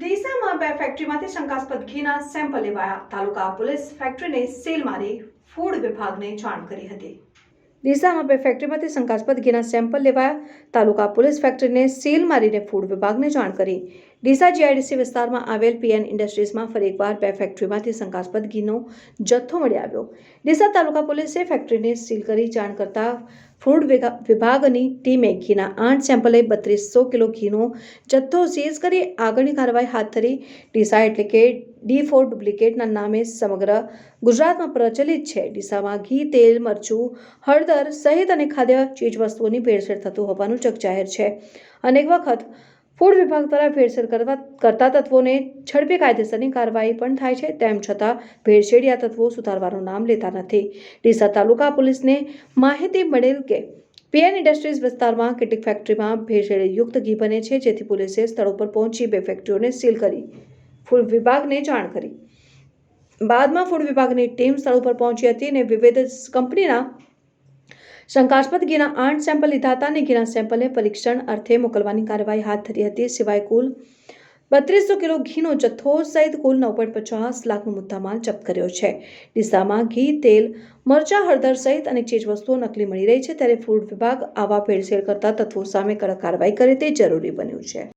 ડીસામાં બે ફેક્ટરીમાંથી શંકાસ્પદ ઘીના સેમ્પલ લેવાયા. તાલુકા પોલીસ ફેક્ટરીને સેલ મારી ફૂડ વિભાગને જાણ કરી હતી. ડીસામાં બે ફેક્ટરીમાંથી શંકાસ્પદ ઘીના સેમ્પલ લેવાયા. તાલુકા પોલીસ ફેક્ટરીને સીલ મારીને ફૂડ વિભાગને જાણ કરી. ડીસા જીઆઈડીસી વિસ્તારમાં આવેલ પીએન ઇન્ડસ્ટ્રીઝમાં ફરી એકવાર બે ફેક્ટરીમાંથી શંકાસ્પદ ઘીનો જથ્થો મળી આવ્યો. ડીસા તાલુકા પોલીસે ફેક્ટરીને સીલ કરી જાણ કરતા ફૂડ વિભાગની ટીમે ઘીના આઠ સેમ્પલે બત્રીસો કિલો ઘીનો જથ્થો સીઝ કરી આગળની કાર્યવાહી હાથ ધરી. ડીસા એટલે કે ડી ફોર ડુપ્લિકેટના નામે સમગ્ર ગુજરાતમાં પ્રચલિત છે. ડીસામાં ઘી, તેલ, મરચું, હળદર સહિત અને ખાદ્ય ચીજવસ્તુઓની ભેળસેળ થતું હોવાનું જગજાહેર છે. અનેક વખત ફૂડ વિભાગ દ્વારા ભેળસેળ કરવા કરતા તત્વોને ઝડપી કાયદેસરની કાર્યવાહી પણ થાય છે. તેમ છતાં ભેળસેળિયા તત્વો સુધારવાનું નામ લેતા નથી. ડીસા તાલુકા પોલીસને માહિતી મળેલ કે, પીએન ઇન્ડસ્ટ્રીઝ વિસ્તારમાં કેટલીક ફેક્ટરીમાં ભેળસેળયુક્ત ઘી બને છે, જેથી પોલીસે સ્થળ ઉપર પહોંચી બે ફેક્ટરીઓને સીલ કરી. ફૂડ વિભાગને જાણ કરી. બાદમાં ફૂડ વિભાગની ટીમ સ્થળ ઉપર પહોંચી હતી અને વિવિધ કંપનીના શંકાસ્પદ ઘીના આઠ સેમ્પલ લીધા હતા અને ઘીના સેમ્પલને પરીક્ષણ અર્થે મોકલવાની કાર્યવાહી હાથ ધરી હતી. સિવાય કુલ બત્રીસો કિલો ઘીનો જથ્થો સહિત કુલ નવ પોઈન્ટ પચાસ લાખનો મુદ્દામાલ જપ્ત કર્યો છે. ડીસામાં ઘી, તેલ, મરચા, હળદર સહિત અનેક ચીજવસ્તુઓ નકલી મળી રહી છે. ત્યારે ફૂડ વિભાગ આવા ભેળસેળ કરતા તત્વો સામે કડક કાર્યવાહી કરે તે જરૂરી બન્યું છે.